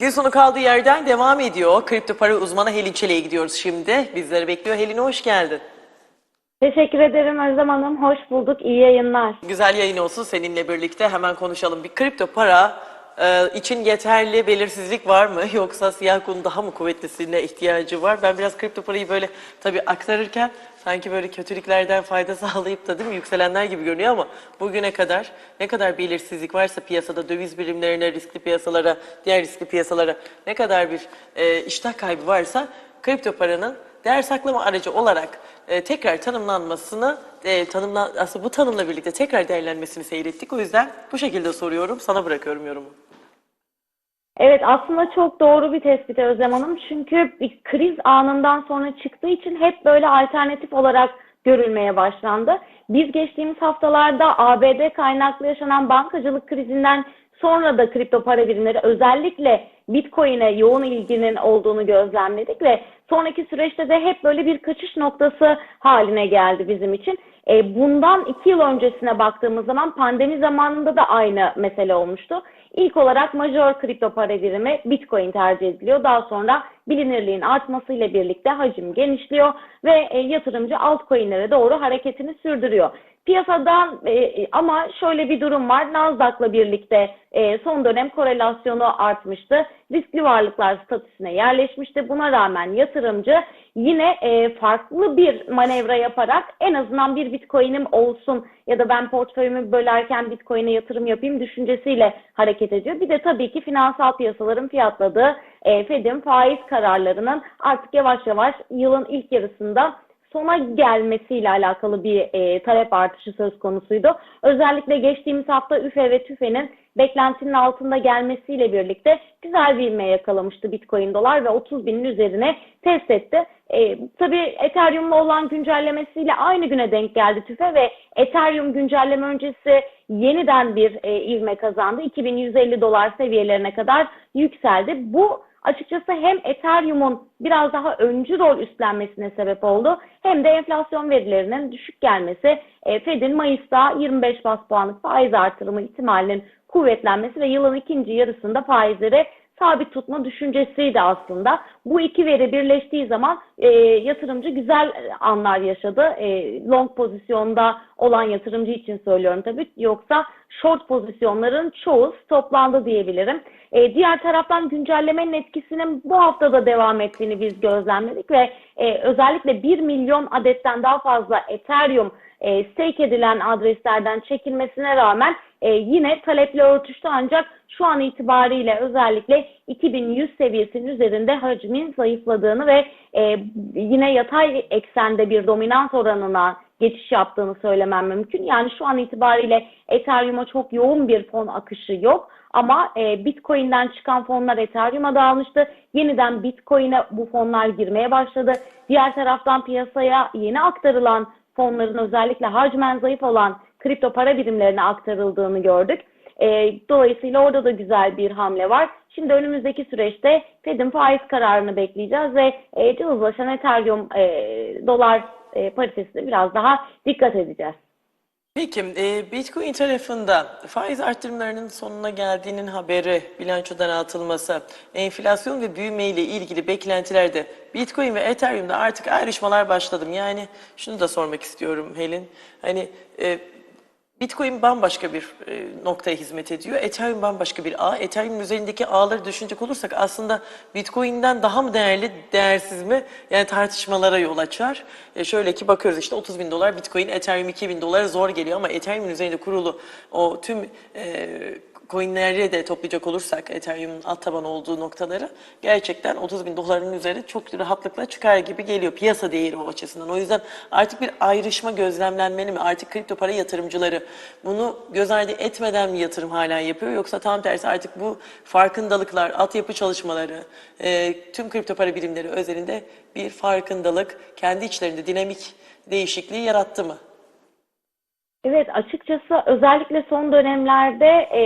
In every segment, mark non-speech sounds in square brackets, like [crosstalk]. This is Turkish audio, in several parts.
Gün sonu kaldığı yerden devam ediyor. Kripto para uzmanı Helin Çelik'e gidiyoruz şimdi. Bizleri bekliyor. Helin hoş geldin. Teşekkür ederim Özlem Hanım. Hoş bulduk. İyi yayınlar. Güzel yayın olsun seninle birlikte. Hemen konuşalım. Bir kripto para e, için yeterli belirsizlik var mı? [laughs] Yoksa siyah kuğunun daha mı kuvvetlisine ihtiyacı var? Ben biraz kripto parayı böyle tabii aktarırken sanki böyle kötülüklerden fayda [laughs] sağlayıp da değil mi yükselenler gibi görünüyor ama bugüne kadar ne kadar belirsizlik varsa piyasada döviz birimlerine, riskli piyasalara, diğer riskli piyasalara ne kadar bir e, iştah kaybı varsa kripto paranın değer saklama aracı olarak e, tekrar tanımlanmasını, e, tanımla, aslında bu tanımla birlikte tekrar değerlenmesini seyrettik. O yüzden bu şekilde soruyorum, sana bırakıyorum yorumu. Evet aslında çok doğru bir tespit Özlem Hanım. Çünkü bir kriz anından sonra çıktığı için hep böyle alternatif olarak görülmeye başlandı. Biz geçtiğimiz haftalarda ABD kaynaklı yaşanan bankacılık krizinden sonra da kripto para birimleri özellikle Bitcoin'e yoğun ilginin olduğunu gözlemledik ve sonraki süreçte de hep böyle bir kaçış noktası haline geldi bizim için. E, bundan iki yıl öncesine baktığımız zaman pandemi zamanında da aynı mesele olmuştu. İlk olarak major kripto para birimi Bitcoin tercih ediliyor. Daha sonra bilinirliğin artmasıyla birlikte hacim genişliyor ve e, yatırımcı altcoin'lere doğru hareketini sürdürüyor. Piyasadan e, ama şöyle bir durum var. Nasdaq'la birlikte e, son dönem korelasyonu artmıştı. Riskli varlıklar statüsüne yerleşmişti. Buna rağmen yatırımcı yine e, farklı bir manevra yaparak en azından bir bitcoin'im olsun ya da ben portföyümü bölerken bitcoin'e yatırım yapayım düşüncesiyle hareket ediyor. Bir de tabii ki finansal piyasaların fiyatladığı e, Fed'in faiz kararlarının artık yavaş yavaş yılın ilk yarısında sona gelmesiyle alakalı bir e, talep artışı söz konusuydu. Özellikle geçtiğimiz hafta üfe ve tüfenin beklentinin altında gelmesiyle birlikte güzel bir ivme yakalamıştı Bitcoin dolar ve 30 binin üzerine test etti. E, tabii Ethereum'la olan güncellemesiyle aynı güne denk geldi tüfe ve Ethereum güncelleme öncesi yeniden bir e, ivme kazandı. 2150 dolar seviyelerine kadar yükseldi. Bu açıkçası hem Ethereum'un biraz daha öncü rol üstlenmesine sebep oldu hem de enflasyon verilerinin düşük gelmesi e, Fed'in Mayıs'ta 25 bas puanlık faiz artırımı ihtimalinin kuvvetlenmesi ve yılın ikinci yarısında faizleri sabit tutma düşüncesiydi aslında. Bu iki veri birleştiği zaman e, yatırımcı güzel anlar yaşadı. E, long pozisyonda olan yatırımcı için söylüyorum tabii. Yoksa short pozisyonların çoğu toplandı diyebilirim. E, diğer taraftan güncellemenin etkisinin bu haftada devam ettiğini biz gözlemledik ve e, özellikle 1 milyon adetten daha fazla Ethereum e, stake edilen adreslerden çekilmesine rağmen e, yine taleple örtüştü ancak şu an itibariyle özellikle 2100 seviyesinin üzerinde hacmin zayıfladığını ve e, yine yatay eksende bir dominans oranına geçiş yaptığını söylemem mümkün. Yani şu an itibariyle Ethereum'a çok yoğun bir fon akışı yok. Ama e, Bitcoin'den çıkan fonlar Ethereum'a dağılmıştı. Yeniden Bitcoin'e bu fonlar girmeye başladı. Diğer taraftan piyasaya yeni aktarılan fonların özellikle hacmen zayıf olan kripto para birimlerine aktarıldığını gördük. E, dolayısıyla orada da güzel bir hamle var. Şimdi önümüzdeki süreçte Fed'in faiz kararını bekleyeceğiz ve e, cılızlaşan Ethereum e, dolar e, paritesine biraz daha dikkat edeceğiz. Peki, e, Bitcoin tarafında faiz artırımlarının sonuna geldiğinin haberi, bilançodan atılması, enflasyon ve büyüme ile ilgili beklentilerde Bitcoin ve Ethereum'da artık ayrışmalar başladım. Yani şunu da sormak istiyorum Helin. Hani e, Bitcoin bambaşka bir e, noktaya hizmet ediyor. Ethereum bambaşka bir ağ. Ethereum'un üzerindeki ağları düşünecek olursak aslında Bitcoin'den daha mı değerli, değersiz mi? Yani tartışmalara yol açar. E, şöyle ki bakıyoruz işte 30 bin dolar Bitcoin, Ethereum 2 bin dolar zor geliyor ama Ethereum'un üzerinde kurulu o tüm e, coinleri de toplayacak olursak Ethereum'un alt taban olduğu noktaları gerçekten 30 bin doların üzeri çok rahatlıkla çıkar gibi geliyor piyasa değeri o açısından. O yüzden artık bir ayrışma gözlemlenmeli mi? Artık kripto para yatırımcıları bunu göz ardı etmeden mi yatırım hala yapıyor? Yoksa tam tersi artık bu farkındalıklar, altyapı çalışmaları, e, tüm kripto para birimleri özelinde bir farkındalık kendi içlerinde dinamik değişikliği yarattı mı? Evet açıkçası özellikle son dönemlerde e,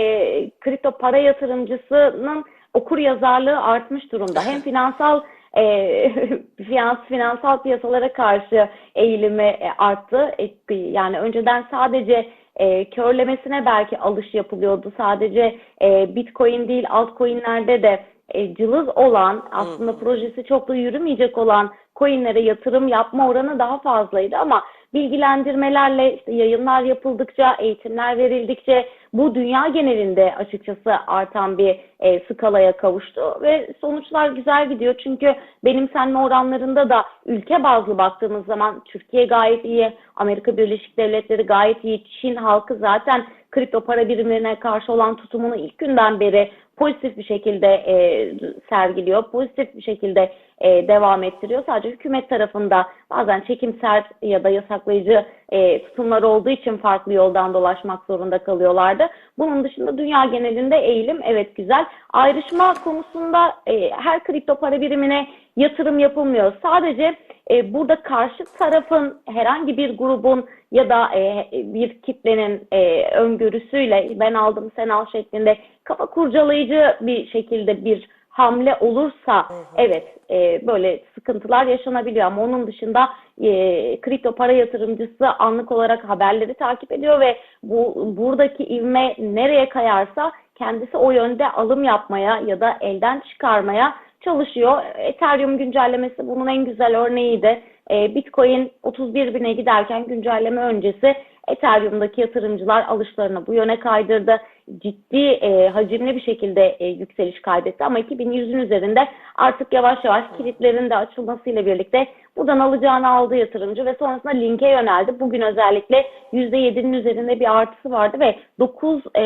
kripto para yatırımcısının okur yazarlığı artmış durumda. Hem [laughs] finansal e, [laughs] finans finansal piyasalara karşı eğilimi e, arttı. E, yani önceden sadece e, körlemesine belki alış yapılıyordu. Sadece e, Bitcoin değil altcoin'lerde de e, cılız olan aslında projesi çok da yürümeyecek olan coinlere yatırım yapma oranı daha fazlaydı ama bilgilendirmelerle işte yayınlar yapıldıkça, eğitimler verildikçe bu dünya genelinde açıkçası artan bir e, skalaya kavuştu ve sonuçlar güzel gidiyor. Çünkü benimsenme oranlarında da ülke bazlı baktığımız zaman Türkiye gayet iyi, Amerika Birleşik Devletleri gayet iyi, Çin halkı zaten kripto para birimlerine karşı olan tutumunu ilk günden beri pozitif bir şekilde e, sergiliyor, pozitif bir şekilde e, devam ettiriyor. Sadece hükümet tarafında bazen çekimser ya da yasaklayıcı e, tutumlar olduğu için farklı yoldan dolaşmak zorunda kalıyorlardı. Bunun dışında dünya genelinde eğilim evet güzel. Ayrışma konusunda e, her kripto para birimine yatırım yapılmıyor. Sadece e, burada karşı tarafın herhangi bir grubun ya da e, bir kitlenin e, öngörüsüyle ben aldım sen al şeklinde kafa kurcalayıcı bir şekilde bir hamle olursa evet e, böyle sıkıntılar yaşanabiliyor ama onun dışında e, kripto para yatırımcısı anlık olarak haberleri takip ediyor ve bu buradaki ivme nereye kayarsa kendisi o yönde alım yapmaya ya da elden çıkarmaya çalışıyor. Ethereum güncellemesi bunun en güzel örneğiydi. E, Bitcoin 31 bine giderken güncelleme öncesi Ethereum'daki yatırımcılar alışlarını bu yöne kaydırdı. Ciddi e, hacimli bir şekilde e, yükseliş kaydetti ama 2100'ün üzerinde artık yavaş yavaş kilitlerin de açılmasıyla birlikte buradan alacağını aldı yatırımcı ve sonrasında linke yöneldi. Bugün özellikle %7'nin üzerinde bir artısı vardı ve 9 e,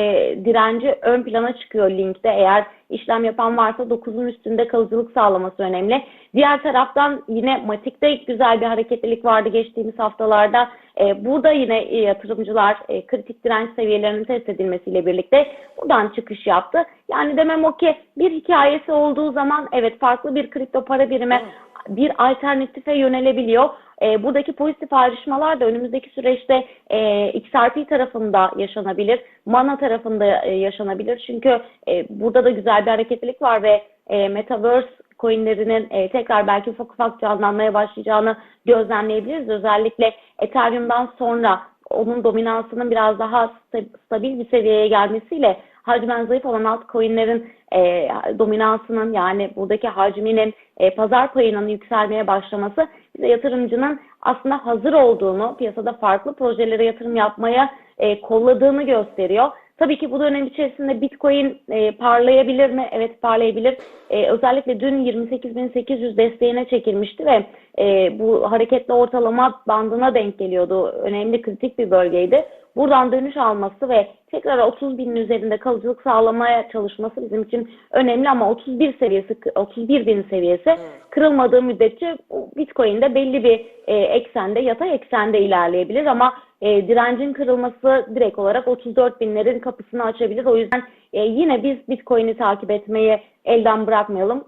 direnci ön plana çıkıyor linkte. Eğer işlem yapan varsa 9'un üstünde kalıcılık sağlaması önemli. Diğer taraftan yine Matik'te güzel bir hareketlilik vardı geçtiğimiz haftalarda. E, burada yine e, yatırımcılar e, kritik direnç seviyelerinin test edilmesiyle birlikte buradan çıkış yaptı. Yani demem o ki bir hikayesi olduğu zaman evet farklı bir kripto para birime bir alternatife yönelebiliyor. E, buradaki pozitif ayrışmalar da önümüzdeki süreçte e, XRP tarafında yaşanabilir, Mana tarafında e, yaşanabilir. Çünkü e, burada da güzel bir hareketlilik var ve e, Metaverse coinlerinin e, tekrar belki ufak ufak canlanmaya başlayacağını gözlemleyebiliriz. Özellikle Ethereum'dan sonra onun dominansının biraz daha sta- stabil bir seviyeye gelmesiyle hacmen zayıf olan altcoin'lerin e, dominansının yani buradaki hacminin e, pazar payının yükselmeye başlaması bize yatırımcının aslında hazır olduğunu, piyasada farklı projelere yatırım yapmaya e, kolladığını gösteriyor. Tabii ki bu dönem içerisinde Bitcoin e, parlayabilir mi? Evet parlayabilir. E, özellikle dün 28.800 desteğine çekilmişti ve e, bu hareketli ortalama bandına denk geliyordu. Önemli kritik bir bölgeydi. Buradan dönüş alması ve tekrar 30 binin üzerinde kalıcılık sağlamaya çalışması bizim için önemli ama 31 seviyesi 31 bin seviyesi kırılmadığı müddetçe Bitcoin'de belli bir e, eksende yatay eksende ilerleyebilir ama e, direncin kırılması direkt olarak 34 binlerin kapısını açabilir. O yüzden e, yine biz Bitcoin'i takip etmeyi elden bırakmayalım.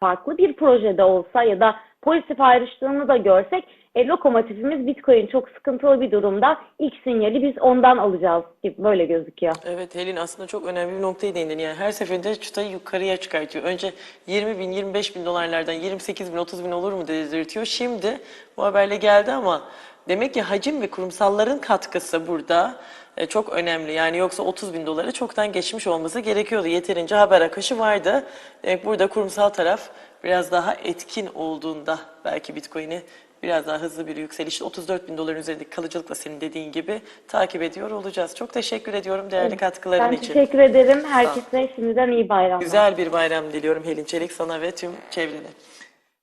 Farklı bir projede olsa ya da pozitif ayrıştığını da görsek e, lokomotifimiz Bitcoin çok sıkıntılı bir durumda. İlk sinyali biz ondan alacağız gibi böyle gözüküyor. Evet Helin aslında çok önemli bir noktaya değindin. Yani her seferinde çıtayı yukarıya çıkartıyor. Önce 20 bin, 25 bin dolarlardan 28 bin, 30 bin olur mu dedirtiyor. Şimdi bu haberle geldi ama demek ki hacim ve kurumsalların katkısı burada e, çok önemli. Yani yoksa 30 bin doları çoktan geçmiş olması gerekiyordu. Yeterince haber akışı vardı. Demek burada kurumsal taraf biraz daha etkin olduğunda belki Bitcoin'i biraz daha hızlı bir yükselişle 34 bin doların üzerindeki kalıcılıkla senin dediğin gibi takip ediyor olacağız. Çok teşekkür ediyorum değerli katkıların Ben için. teşekkür ederim. Herkese şimdiden iyi bayramlar. Güzel bir bayram diliyorum Helin Çelik sana ve tüm çevrene.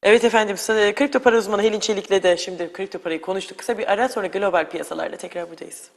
Evet efendim, sa- kripto para uzmanı Helin Çelik'le de şimdi kripto parayı konuştuk. Kısa bir ara sonra global piyasalarla tekrar buradayız.